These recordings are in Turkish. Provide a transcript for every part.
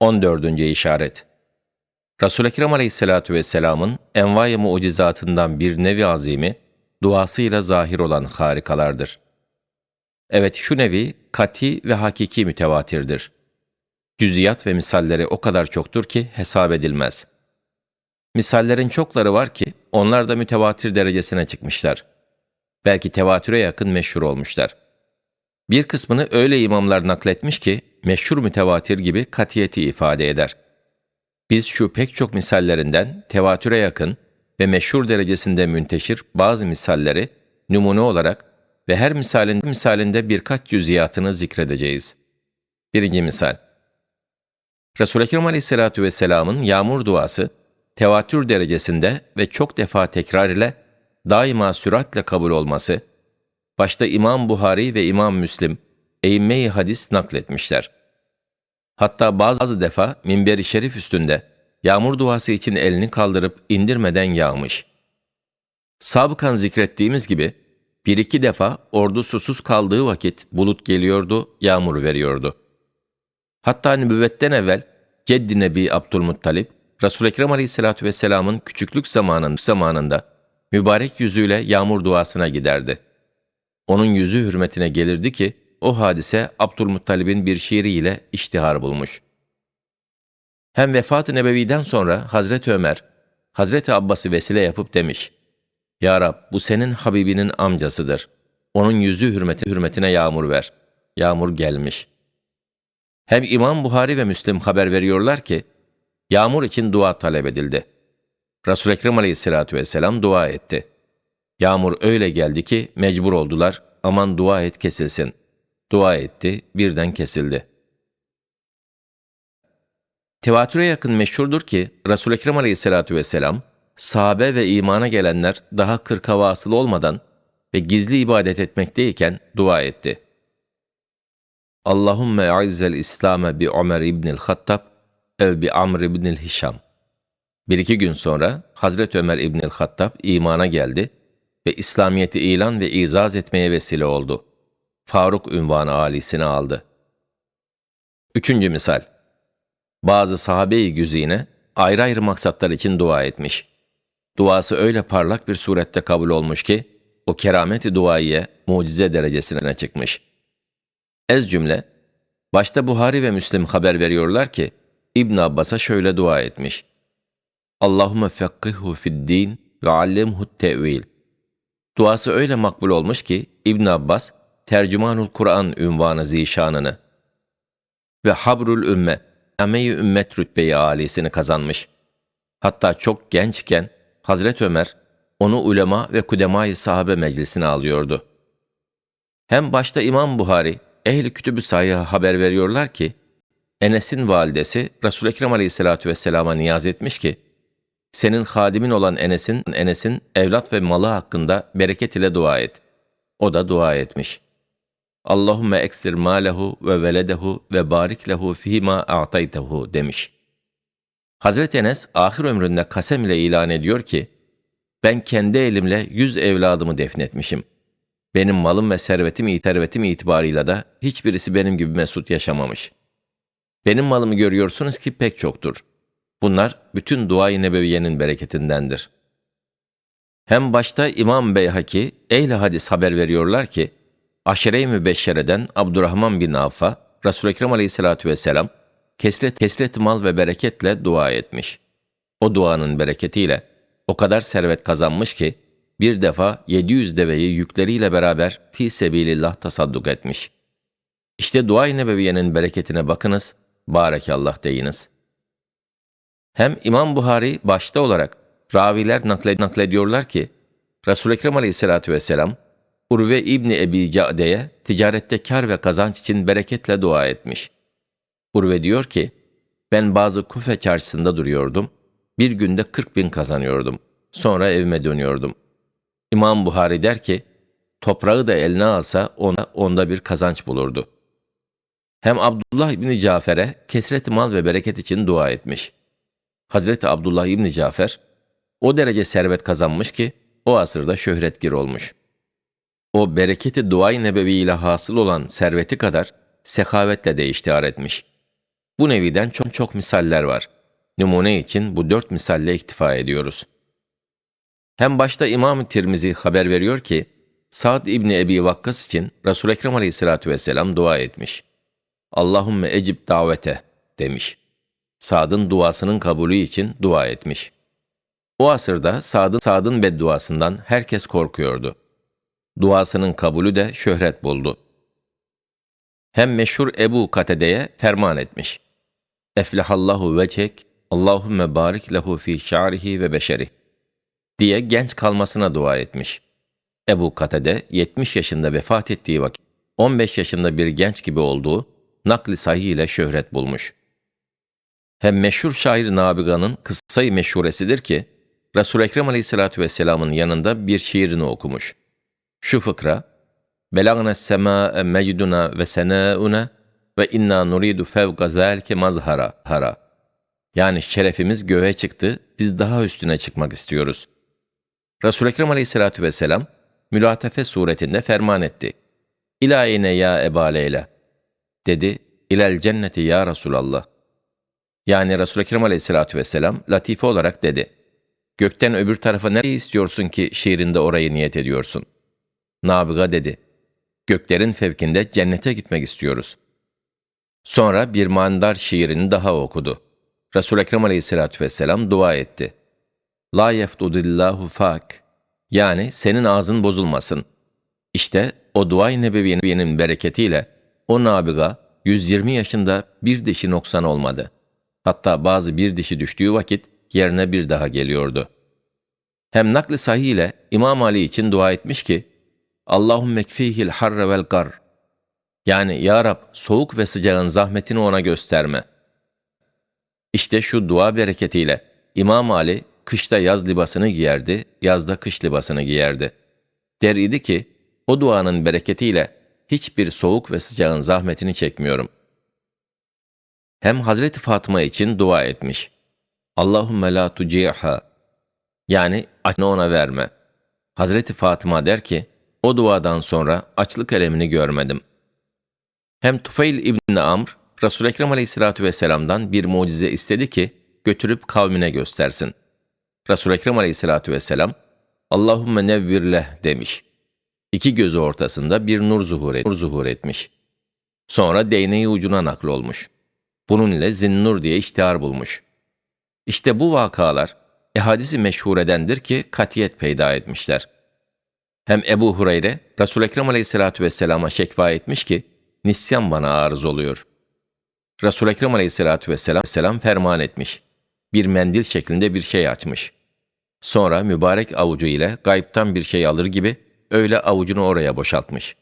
14. işaret Resul-i Ekrem Aleyhisselatü Vesselam'ın envai mucizatından bir nevi azimi, duasıyla zahir olan harikalardır. Evet şu nevi kati ve hakiki mütevatirdir. Cüziyat ve misalleri o kadar çoktur ki hesap edilmez. Misallerin çokları var ki onlar da mütevatir derecesine çıkmışlar. Belki tevatüre yakın meşhur olmuşlar. Bir kısmını öyle imamlar nakletmiş ki meşhur mütevatir gibi katiyeti ifade eder. Biz şu pek çok misallerinden tevatüre yakın ve meşhur derecesinde münteşir bazı misalleri numune olarak ve her misalin misalinde birkaç cüziyatını zikredeceğiz. Birinci misal. Resul-i Ekrem Aleyhisselatü Vesselam'ın yağmur duası, tevatür derecesinde ve çok defa tekrar ile daima süratle kabul olması, başta İmam Buhari ve İmam Müslim, eğimme-i hadis nakletmişler. Hatta bazı defa minberi şerif üstünde yağmur duası için elini kaldırıp indirmeden yağmış. Sabıkan zikrettiğimiz gibi bir iki defa ordu susuz kaldığı vakit bulut geliyordu, yağmur veriyordu. Hatta nübüvvetten evvel Ceddi Nebi Abdülmuttalip, Resul-i Ekrem Aleyhisselatü Vesselam'ın küçüklük zamanın, zamanında mübarek yüzüyle yağmur duasına giderdi. Onun yüzü hürmetine gelirdi ki, o hadise Abdülmuttalib'in bir şiiriyle iştihar bulmuş. Hem vefat-ı nebeviden sonra Hazreti Ömer, Hazreti Abbas'ı vesile yapıp demiş, Ya Rab bu senin Habibinin amcasıdır. Onun yüzü hürmeti, hürmetine yağmur ver. Yağmur gelmiş. Hem İmam Buhari ve Müslim haber veriyorlar ki, yağmur için dua talep edildi. Resul-i Ekrem aleyhissalatü vesselam dua etti. Yağmur öyle geldi ki mecbur oldular, aman dua et kesilsin. Dua etti, birden kesildi. Tevatüre yakın meşhurdur ki Resul-i Ekrem aleyhissalatü vesselam, sahabe ve imana gelenler daha kırka vasıl olmadan ve gizli ibadet etmekteyken dua etti. Allahümme a'izzel İslam'e bi Ömer İbnil Hattab ev bi Amr İbnil Hişam. Bir iki gün sonra Hazreti Ömer İbnil Hattab imana geldi ve İslamiyet'i ilan ve izaz etmeye vesile oldu. Faruk ünvanı alisini aldı. Üçüncü misal. Bazı sahabe-i güzine ayrı ayrı maksatlar için dua etmiş. Duası öyle parlak bir surette kabul olmuş ki, o kerameti duaiye mucize derecesine çıkmış. Ez cümle, başta Buhari ve Müslim haber veriyorlar ki, İbn Abbas'a şöyle dua etmiş. Allahumme fekkihhu fid din ve allimhu tevil. Duası öyle makbul olmuş ki İbn Abbas Tercümanul Kur'an ünvanı zişanını ve Habrul Ümme, Ame-i Ümmet rütbeyi âlisini kazanmış. Hatta çok gençken Hazret Ömer onu ulema ve kudemai sahabe meclisine alıyordu. Hem başta İmam Buhari, ehl-i kütüb-ü sayıha haber veriyorlar ki, Enes'in validesi Resul-i Ekrem aleyhissalatü vesselama niyaz etmiş ki, senin hadimin olan Enes'in, Enes'in evlat ve malı hakkında bereket ile dua et. O da dua etmiş. Allahümme eksir malehu ve veledehu ve barik lehu fîmâ a'taytehu demiş. Hazreti Enes ahir ömründe kasem ile ilan ediyor ki, ben kendi elimle yüz evladımı defnetmişim. Benim malım ve servetim, servetim itibarıyla da hiçbirisi benim gibi mesut yaşamamış. Benim malımı görüyorsunuz ki pek çoktur. Bunlar bütün dua-i nebeviyenin bereketindendir. Hem başta İmam Beyhaki, ehl hadis haber veriyorlar ki, Aşere-i Mübeşşere'den Abdurrahman bin Avf'a, Resul-i Ekrem aleyhissalatü vesselam, kesret, kesret mal ve bereketle dua etmiş. O duanın bereketiyle o kadar servet kazanmış ki, bir defa 700 deveyi yükleriyle beraber fi sebilillah tasadduk etmiş. İşte dua-i nebeviyenin bereketine bakınız, barekallah deyiniz. Hem İmam Buhari başta olarak raviler nakled naklediyorlar ki, Resul-i Ekrem aleyhissalatü vesselam, Urve İbni Ebi Cade'ye ticarette kar ve kazanç için bereketle dua etmiş. Urve diyor ki, ben bazı Kufe çarşısında duruyordum, bir günde 40 bin kazanıyordum. Sonra evime dönüyordum. İmam Buhari der ki, toprağı da eline alsa ona, onda bir kazanç bulurdu. Hem Abdullah İbni Cafer'e kesret mal ve bereket için dua etmiş. Hazreti Abdullah İbni Cafer, o derece servet kazanmış ki, o asırda şöhretgir olmuş.'' O bereketi duay nebevi ile hasıl olan serveti kadar sehavetle de iştihar etmiş. Bu neviden çok çok misaller var. Numune için bu dört misalle iktifa ediyoruz. Hem başta İmam-ı Tirmizi haber veriyor ki, Sa'd İbni Ebi Vakkas için Resul-i Ekrem Aleyhisselatü Vesselam dua etmiş. Allahümme ecib davete demiş. Sa'd'ın duasının kabulü için dua etmiş. O asırda Sa'd'ın Sa'd'ın bedduasından herkes korkuyordu. Duasının kabulü de şöhret buldu. Hem meşhur Ebu Katede'ye ferman etmiş. Eflehallahu vecek, Allahümme barik lehu fi şa'rihi ve beşerih diye genç kalmasına dua etmiş. Ebu Katede 70 yaşında vefat ettiği vakit 15 yaşında bir genç gibi olduğu nakli sahih ile şöhret bulmuş. Hem meşhur şair Nabiga'nın kıssayı meşhuresidir ki Resul-i Ekrem Aleyhisselatü Vesselam'ın yanında bir şiirini okumuş. Şu fıkra, Belagna semâe mecduna ve senâuna ve inna nuridu fevka zâlike mazhara hara. Yani şerefimiz göğe çıktı, biz daha üstüne çıkmak istiyoruz. Resul-i Ekrem Aleyhisselatü Vesselam, mülatefe suretinde ferman etti. İlayine ya Eba Leyla. Dedi, ilel cenneti ya Resulallah. Yani Resul-i Ekrem Aleyhisselatü Vesselam latife olarak dedi. Gökten öbür tarafa nereye istiyorsun ki şiirinde orayı niyet ediyorsun? Nabiga dedi. Göklerin fevkinde cennete gitmek istiyoruz. Sonra bir mandar şiirini daha okudu. Resul-i Ekrem Aleyhisselatü Vesselam dua etti. La yeftudillahu fak. Yani senin ağzın bozulmasın. İşte o dua-i nebeviyenin bereketiyle o nabiga 120 yaşında bir dişi noksan olmadı. Hatta bazı bir dişi düştüğü vakit yerine bir daha geliyordu. Hem nakli sahih ile İmam Ali için dua etmiş ki, Allahümme kfihil harre vel gar. Yani Ya Rab soğuk ve sıcağın zahmetini ona gösterme. İşte şu dua bereketiyle İmam Ali kışta yaz libasını giyerdi, yazda kış libasını giyerdi. Der idi ki, o duanın bereketiyle hiçbir soğuk ve sıcağın zahmetini çekmiyorum. Hem Hazreti Fatıma için dua etmiş. Allahümme la tuciha. Yani açını ona verme. Hazreti Fatıma der ki, o duadan sonra açlık elemini görmedim. Hem Tufeil İbni Amr, Resul-i Ekrem Aleyhisselatü Vesselam'dan bir mucize istedi ki, götürüp kavmine göstersin. Resul-i Ekrem Aleyhisselatü Vesselam, Allahümme nevvirleh demiş. İki gözü ortasında bir nur zuhur, et, nur zuhur etmiş. Sonra değneği ucuna nakl olmuş. Bunun ile zinnur diye iştihar bulmuş. İşte bu vakalar, ehadisi meşhur edendir ki katiyet peyda etmişler. Hem Ebu Hureyre, Resul-i Ekrem Aleyhisselatü Vesselam'a şekva etmiş ki, nisyan bana arız oluyor. Resul-i Ekrem Aleyhisselatü Vesselam selam ferman etmiş. Bir mendil şeklinde bir şey açmış. Sonra mübarek avucu ile gayiptan bir şey alır gibi öyle avucunu oraya boşaltmış.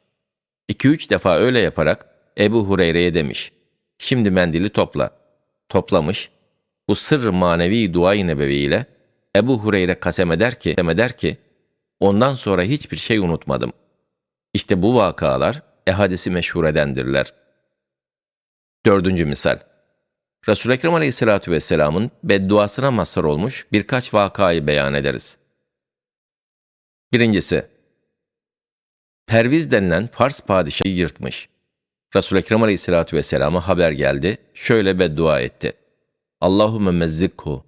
İki üç defa öyle yaparak Ebu Hureyre'ye demiş. Şimdi mendili topla. Toplamış. Bu sırrı manevi dua-i nebevi ile Ebu Hureyre kasem eder ki, kasem eder ki, ondan sonra hiçbir şey unutmadım. İşte bu vakalar ehadisi meşhur edendirler. Dördüncü misal. Resul-i Ekrem Aleyhisselatü Vesselam'ın bedduasına mazhar olmuş birkaç vakayı beyan ederiz. Birincisi, Perviz denilen Fars padişahı yırtmış. Resul-i Ekrem Aleyhisselatü Vesselam'a haber geldi, şöyle beddua etti. Allahümme mezzikhu.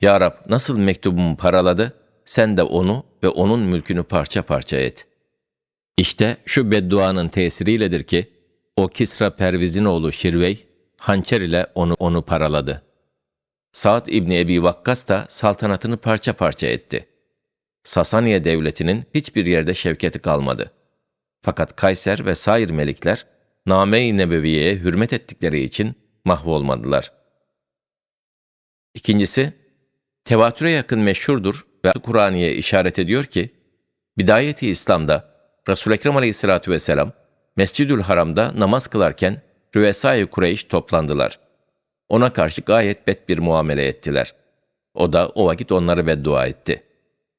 Ya Rab nasıl mektubumu paraladı, sen de onu ve onun mülkünü parça parça et. İşte şu bedduanın tesiriyledir ki, o Kisra Perviz'in oğlu Şirvey, hançer ile onu onu paraladı. Saad İbni Ebi Vakkas da saltanatını parça parça etti. Sasaniye devletinin hiçbir yerde şevketi kalmadı. Fakat Kayser ve sair melikler Name-i Nebeviye'ye hürmet ettikleri için mahvolmadılar. İkincisi, tevatüre yakın meşhurdur ve Kur'aniye işaret ediyor ki, Bidayeti İslam'da Resul-i Ekrem Aleyhisselatü Vesselam Mescidül Haram'da namaz kılarken Rüvesai Kureyş toplandılar. Ona karşı gayet bet bir muamele ettiler. O da o vakit onları beddua etti.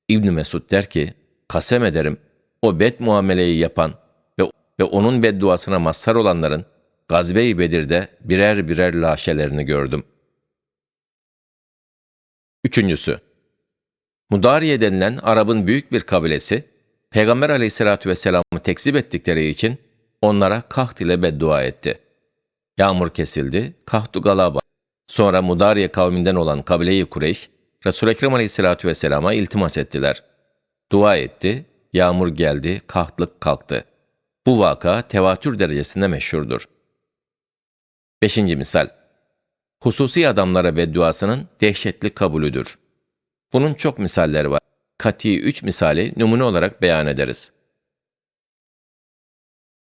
İbn Mesud der ki, kasem ederim, o bet muameleyi yapan ve, ve onun bedduasına mazhar olanların Gazve-i Bedir'de birer birer laşelerini gördüm. Üçüncüsü, Mudariye denilen Arap'ın büyük bir kabilesi, Peygamber aleyhissalatü vesselam'ı tekzip ettikleri için onlara kaht ile beddua etti. Yağmur kesildi, kahtu galaba. Sonra Mudariye kavminden olan kabile-i Kureyş, Resul-i Ekrem aleyhissalatü vesselama iltimas ettiler. Dua etti, yağmur geldi, kahtlık kalktı. Bu vaka tevatür derecesinde meşhurdur. Beşinci misal. Hususi adamlara bedduasının dehşetli kabulüdür. Bunun çok misalleri var. Kati üç misali numune olarak beyan ederiz.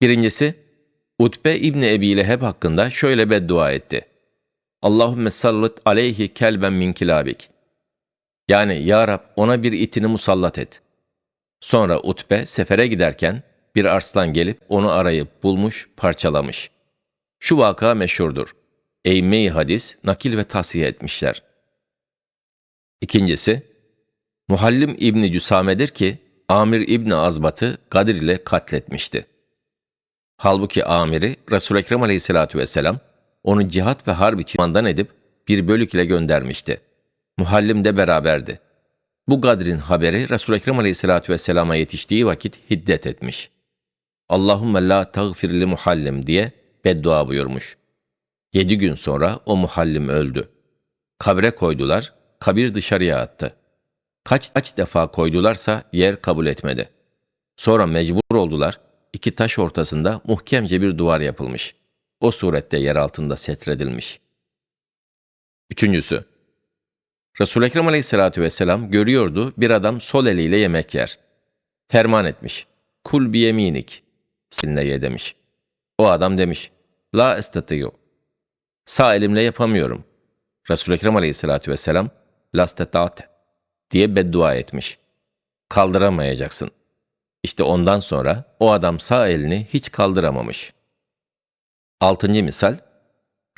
Birincisi, Utbe İbni Ebi Leheb hakkında şöyle beddua etti. Allahümme sallit aleyhi kelben min kilabik. Yani Ya Rab ona bir itini musallat et. Sonra Utbe sefere giderken bir arslan gelip onu arayıp bulmuş, parçalamış. Şu vaka meşhurdur. Eyyme-i hadis nakil ve tasih etmişler. İkincisi, Muhallim İbni Cüsame'dir ki Amir İbni Azbat'ı Kadir ile katletmişti. Halbuki Amir'i Resul-i Ekrem aleyhissalatü vesselam onu cihat ve harp için mandan edip bir bölük ile göndermişti. Muhallim de beraberdi. Bu Gadr'in haberi Resul-i Ekrem aleyhissalatü vesselama yetiştiği vakit hiddet etmiş. Allahümme la tağfirli muhallim diye beddua buyurmuş. Yedi gün sonra o muhallim öldü. Kabre koydular, kabir dışarıya attı. Kaç kaç defa koydularsa yer kabul etmedi. Sonra mecbur oldular, iki taş ortasında muhkemce bir duvar yapılmış. O surette yer altında setredilmiş. Üçüncüsü, Resul-i Ekrem aleyhissalatü vesselam görüyordu bir adam sol eliyle yemek yer. Ferman etmiş. Kul bi yeminik. Seninle ye demiş. O adam demiş. La estatiyu. Sağ elimle yapamıyorum. Resul-i Ekrem aleyhissalatü vesselam la stetat diye beddua etmiş. Kaldıramayacaksın. İşte ondan sonra o adam sağ elini hiç kaldıramamış. Altıncı misal,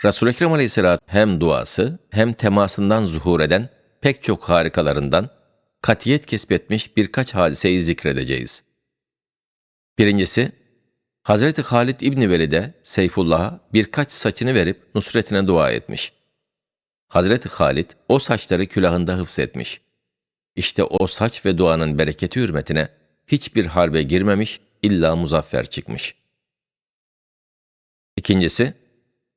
Resul-i Ekrem hem duası hem temasından zuhur eden pek çok harikalarından katiyet kesbetmiş birkaç hadiseyi zikredeceğiz. Birincisi, Hazreti Halid İbni Velid'e Seyfullah'a birkaç saçını verip nusretine dua etmiş. Hazreti Halid o saçları külahında hıfzetmiş. İşte o saç ve duanın bereketi hürmetine hiçbir harbe girmemiş, illa muzaffer çıkmış. İkincisi,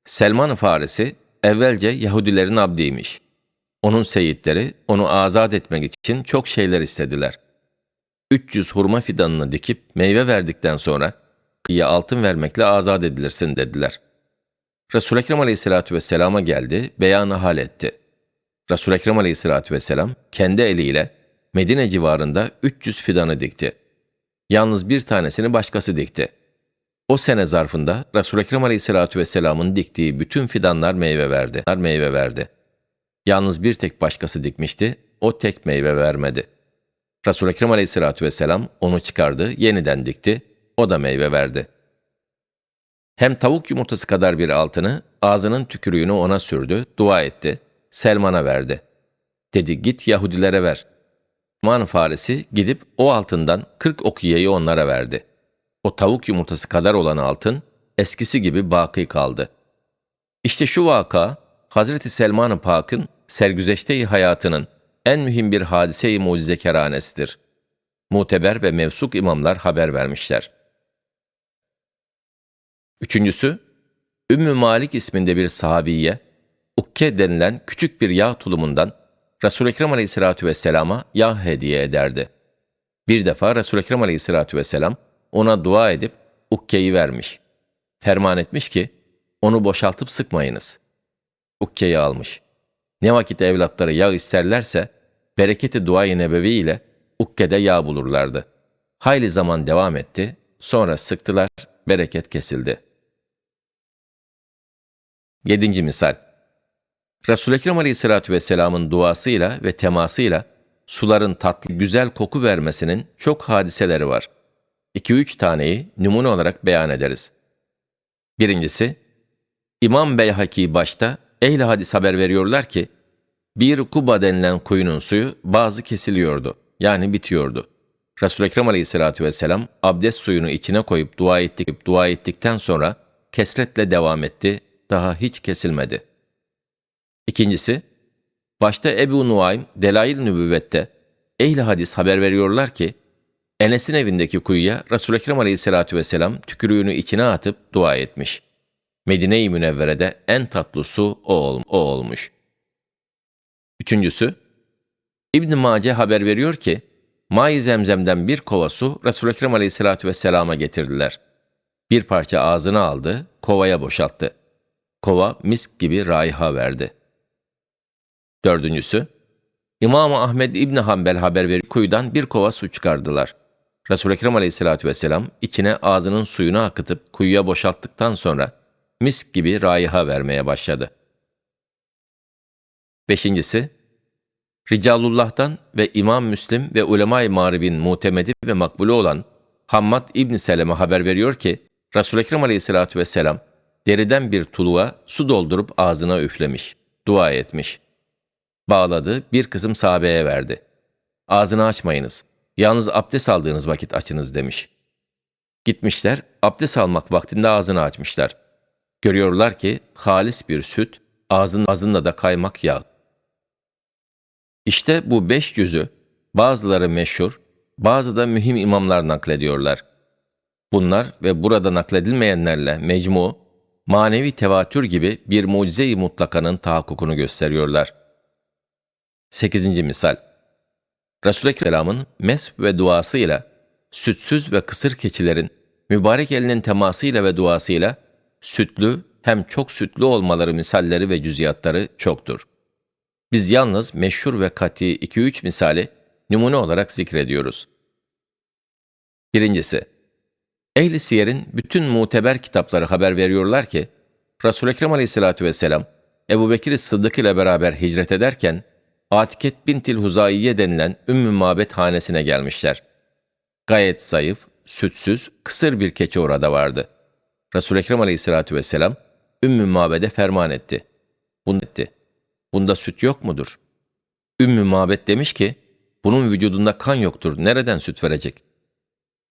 Selman Farisi evvelce Yahudilerin abdiymiş. Onun seyitleri onu azat etmek için çok şeyler istediler. 300 hurma fidanını dikip meyve verdikten sonra kıyıya altın vermekle azat edilirsin dediler. Resul-i Ekrem Aleyhisselatü Vesselam'a geldi, beyanı hal etti. Resul-i Ekrem Aleyhisselatü Vesselam kendi eliyle Medine civarında 300 fidanı dikti. Yalnız bir tanesini başkası dikti. O sene zarfında Resul-i Ekrem Aleyhisselatü Vesselam'ın diktiği bütün fidanlar meyve verdi. meyve verdi. Yalnız bir tek başkası dikmişti, o tek meyve vermedi. Resul-i Ekrem Aleyhisselatü Vesselam onu çıkardı, yeniden dikti, o da meyve verdi. Hem tavuk yumurtası kadar bir altını, ağzının tükürüğünü ona sürdü, dua etti, Selman'a verdi. Dedi git Yahudilere ver. Man faresi gidip o altından 40 okiyeyi onlara verdi. O tavuk yumurtası kadar olan altın eskisi gibi baki kaldı. İşte şu vaka Hazreti Selman-ı Pak'ın sergüzeşte hayatının en mühim bir hadise-i mucizekeranesidir. Muteber ve mevsuk imamlar haber vermişler. Üçüncüsü, Ümmü Malik isminde bir sahabiye, ukke denilen küçük bir yağ tulumundan Resul-i Ekrem aleyhissalatü vesselama yağ hediye ederdi. Bir defa Resul-i Ekrem aleyhissalatü vesselam ona dua edip ukkeyi vermiş. Ferman etmiş ki, onu boşaltıp sıkmayınız. Ukkeyi almış. Ne vakit evlatları yağ isterlerse, bereketi duayı nebevi ile ukkede yağ bulurlardı. Hayli zaman devam etti, sonra sıktılar, bereket kesildi. Yedinci misal. Resul-i Ekrem Aleyhisselatü Vesselam'ın duasıyla ve temasıyla suların tatlı, güzel koku vermesinin çok hadiseleri var. 2-3 taneyi numune olarak beyan ederiz. Birincisi, İmam Beyhaki başta ehl hadis haber veriyorlar ki, bir Kuba denilen kuyunun suyu bazı kesiliyordu, yani bitiyordu. Resul-i Ekrem Aleyhisselatü Vesselam abdest suyunu içine koyup dua ettik, dua ettikten sonra kesretle devam etti, daha hiç kesilmedi. İkincisi, başta Ebu Nuaym Delail Nübüvvet'te ehli hadis haber veriyorlar ki, Enes'in evindeki kuyuya Resul-i Ekrem Aleyhisselatü Vesselam tükürüğünü içine atıp dua etmiş. Medine-i Münevvere'de en tatlı su o, ol- o olmuş. Üçüncüsü, İbn Mace haber veriyor ki, Mai Zemzem'den bir kova su Resul-i Ekrem Aleyhisselatü Vesselam'a getirdiler. Bir parça ağzına aldı, kovaya boşalttı. Kova misk gibi raiha verdi. Dördüncüsü, İmam Ahmed İbni Hanbel haber verir kuyudan bir kova su çıkardılar. Resul-i Ekrem Aleyhisselatü Vesselam içine ağzının suyunu akıtıp kuyuya boşalttıktan sonra misk gibi raiha vermeye başladı. Beşincisi, Ricalullah'tan ve İmam Müslim ve ulema-i maribin mutemedi ve makbulü olan Hammad İbni Seleme haber veriyor ki, Resul-i Ekrem Aleyhisselatü Vesselam deriden bir tuluğa su doldurup ağzına üflemiş, dua etmiş. Bağladı, bir kısım sahabeye verdi. Ağzını açmayınız, yalnız abdest aldığınız vakit açınız demiş. Gitmişler, abdest almak vaktinde ağzını açmışlar. Görüyorlar ki halis bir süt, ağzın ağzında da kaymak yağ. İşte bu beş yüzü bazıları meşhur, bazı da mühim imamlar naklediyorlar. Bunlar ve burada nakledilmeyenlerle mecmu, manevi tevatür gibi bir mucize-i mutlakanın tahakkukunu gösteriyorlar. 8. misal Resul-i Ekrem'in mesp ve duasıyla, sütsüz ve kısır keçilerin mübarek elinin temasıyla ve duasıyla sütlü hem çok sütlü olmaları misalleri ve cüziyatları çoktur. Biz yalnız meşhur ve kati 2-3 misali numune olarak zikrediyoruz. Birincisi, Ehl-i Siyer'in bütün muteber kitapları haber veriyorlar ki, Resul-i Ekrem aleyhissalatü vesselam, Ebu Bekir Sıddık ile beraber hicret ederken, Atiket bintil Huzayiye denilen Ümmü Mabet hanesine gelmişler. Gayet zayıf, sütsüz, kısır bir keçi orada vardı. Resul-i Ekrem aleyhissalatü vesselam, Ümmü Mabed'e ferman etti. Bunu etti. Bunda süt yok mudur? Ümmü Mabet demiş ki, bunun vücudunda kan yoktur, nereden süt verecek?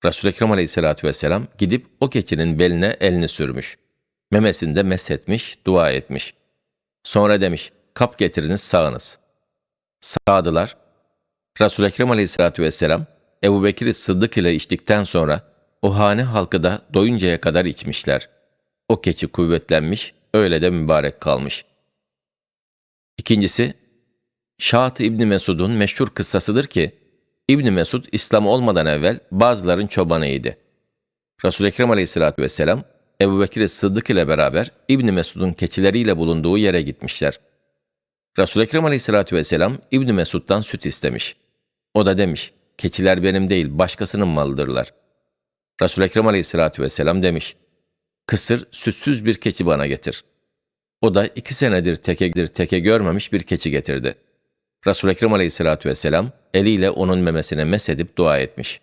Resul-i Ekrem aleyhissalatü vesselam gidip o keçinin beline elini sürmüş. Memesinde meshetmiş, dua etmiş. Sonra demiş, kap getiriniz sağınız. Sağdılar. Resul-i Ekrem aleyhissalatü vesselam, Ebu Bekir Sıddık ile içtikten sonra o hane halkı da doyuncaya kadar içmişler. O keçi kuvvetlenmiş, öyle de mübarek kalmış. İkincisi, Şahat İbni Mesud'un meşhur kıssasıdır ki, İbni Mesud İslam olmadan evvel bazıların çobanıydı. Resul-i Ekrem aleyhissalatü vesselam, Ebu Bekir Sıddık ile beraber İbni Mesud'un keçileriyle bulunduğu yere gitmişler. Resul-i Ekrem aleyhissalatü vesselam İbni Mesud'dan süt istemiş. O da demiş, keçiler benim değil başkasının malıdırlar. Resul-i Ekrem aleyhissalatü vesselam demiş, kısır sütsüz bir keçi bana getir. O da iki senedir tekedir teke görmemiş bir keçi getirdi. Resul-i Ekrem aleyhissalatü vesselam eliyle onun memesine mesedip dua etmiş.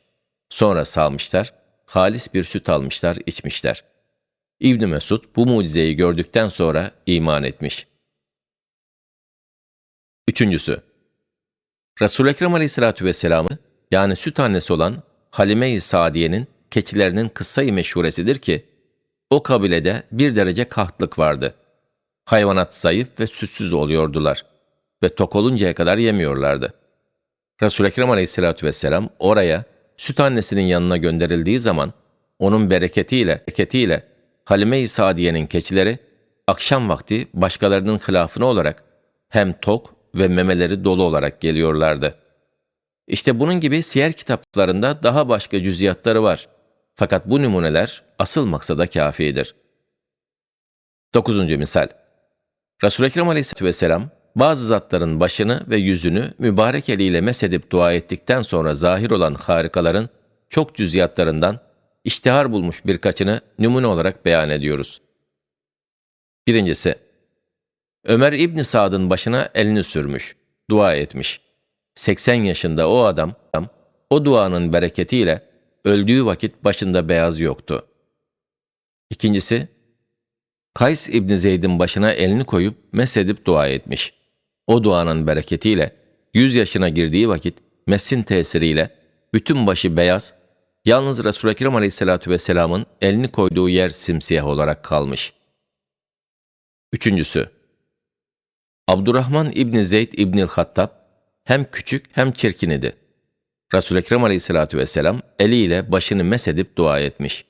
Sonra salmışlar, halis bir süt almışlar, içmişler. İbn Mesud bu mucizeyi gördükten sonra iman etmiş. Üçüncüsü, Resul-i Ekrem aleyhissalatü vesselam'ı yani süt annesi olan Halime-i Sadiye'nin keçilerinin kıssayı meşhuresidir ki, o kabilede bir derece kahtlık vardı. Hayvanat zayıf ve sütsüz oluyordular ve tok oluncaya kadar yemiyorlardı. Resul-i Ekrem aleyhissalatü vesselam oraya süt annesinin yanına gönderildiği zaman onun bereketiyle, bereketiyle Halime-i Sadiye'nin keçileri akşam vakti başkalarının hilafına olarak hem tok ve memeleri dolu olarak geliyorlardı. İşte bunun gibi siyer kitaplarında daha başka cüziyatları var. Fakat bu numuneler asıl maksada kafidir. Dokuzuncu misal. Resul-i Ekrem aleyhissalatü vesselam bazı zatların başını ve yüzünü mübarek eliyle mesedip dua ettikten sonra zahir olan harikaların çok cüziyatlarından iştihar bulmuş birkaçını numune olarak beyan ediyoruz. Birincisi, Ömer İbni Sad'ın başına elini sürmüş, dua etmiş. 80 yaşında o adam, o duanın bereketiyle öldüğü vakit başında beyaz yoktu. İkincisi, Kays İbni Zeyd'in başına elini koyup mesedip dua etmiş. O duanın bereketiyle 100 yaşına girdiği vakit mesin tesiriyle bütün başı beyaz, yalnız Resul-i Ekrem Aleyhisselatü Vesselam'ın elini koyduğu yer simsiyah olarak kalmış. Üçüncüsü, Abdurrahman İbni Zeyd İbnil Hattab hem küçük hem çirkin idi. Resul-i Ekrem Aleyhisselatü Vesselam eliyle başını mesedip dua etmiş.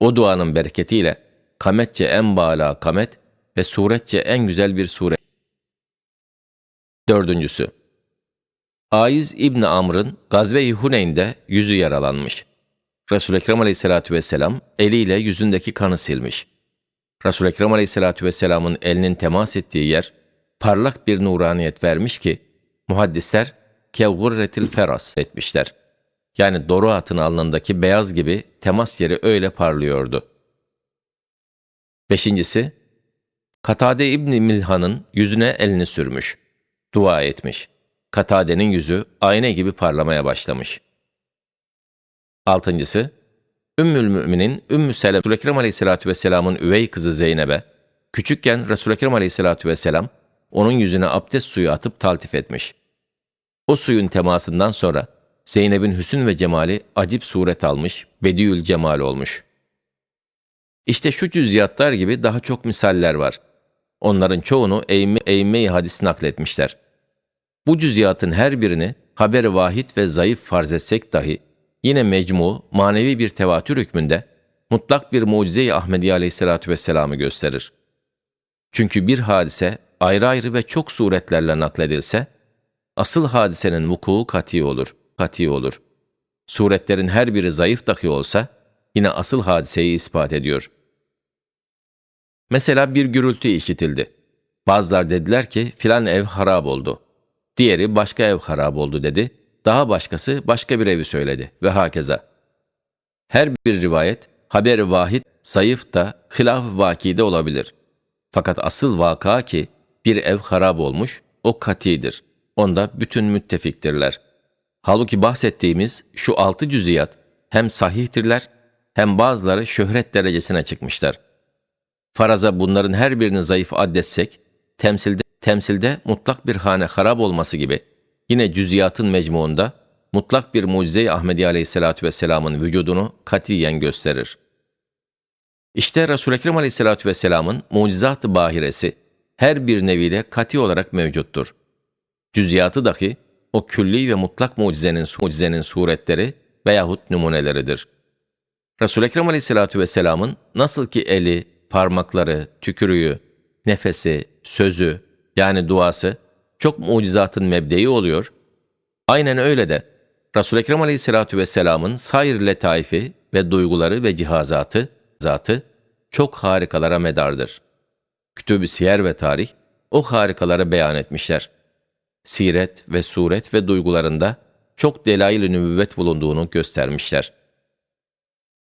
O duanın bereketiyle kametçe en bala kamet ve suretçe en güzel bir suret. Dördüncüsü, Aiz İbni Amr'ın Gazve-i Huneyn'de yüzü yaralanmış. Resul-i Ekrem aleyhissalatü vesselam eliyle yüzündeki kanı silmiş. Resul-i Ekrem aleyhissalatü vesselamın elinin temas ettiği yer parlak bir nuraniyet vermiş ki muhaddisler kevgurretil feras etmişler. Yani doru atın alnındaki beyaz gibi temas yeri öyle parlıyordu. Beşincisi, Katade İbni Milhan'ın yüzüne elini sürmüş. Dua etmiş. Katade'nin yüzü ayna gibi parlamaya başlamış. Altıncısı, Ümmül Mü'minin Ümmü Selem, Resul-i Ekrem Aleyhisselatü Vesselam'ın üvey kızı Zeynep'e, küçükken Resul-i Ekrem Aleyhisselatü Vesselam, onun yüzüne abdest suyu atıp taltif etmiş. O suyun temasından sonra Zeynep'in hüsün ve cemali acip suret almış, bediül cemal olmuş. İşte şu cüziyatlar gibi daha çok misaller var. Onların çoğunu eğme hadis nakletmişler. Bu cüziyatın her birini haber vahid ve zayıf farz etsek dahi yine mecmu, manevi bir tevatür hükmünde mutlak bir mucize-i Ahmediye aleyhissalatü vesselam'ı gösterir. Çünkü bir hadise ayrı ayrı ve çok suretlerle nakledilse, asıl hadisenin vuku kati olur, kati olur. Suretlerin her biri zayıf dahi olsa, yine asıl hadiseyi ispat ediyor. Mesela bir gürültü işitildi. Bazılar dediler ki filan ev harap oldu. Diğeri başka ev harap oldu dedi. Daha başkası başka bir evi söyledi ve hakeza. Her bir rivayet haber vahid, zayıf da hilaf vakide olabilir. Fakat asıl vaka ki bir ev harap olmuş, o katidir. Onda bütün müttefiktirler. Halbuki bahsettiğimiz şu altı cüziyat hem sahihtirler hem bazıları şöhret derecesine çıkmışlar. Faraza bunların her birini zayıf addetsek, temsilde, temsilde mutlak bir hane harap olması gibi, yine cüziyatın mecmuunda mutlak bir mucize-i Ahmedi Aleyhisselatü Vesselam'ın vücudunu katiyen gösterir. İşte Resul-i Ekrem Aleyhisselatü Vesselam'ın mucizat-ı bahiresi her bir neviyle kati olarak mevcuttur. Cüziyatı dahi o külli ve mutlak mucizenin, mucizenin suretleri veyahut numuneleridir. Resul-i Ekrem Aleyhisselatü Vesselam'ın nasıl ki eli, parmakları, tükürüğü, nefesi, sözü yani duası çok mucizatın mebdeyi oluyor. Aynen öyle de Resul-i Ekrem Aleyhisselatü Vesselam'ın sair letaifi ve duyguları ve cihazatı, zatı çok harikalara medardır. Kütüb-i Siyer ve tarih o harikaları beyan etmişler. Siret ve suret ve duygularında çok delail-i nübüvvet bulunduğunu göstermişler.''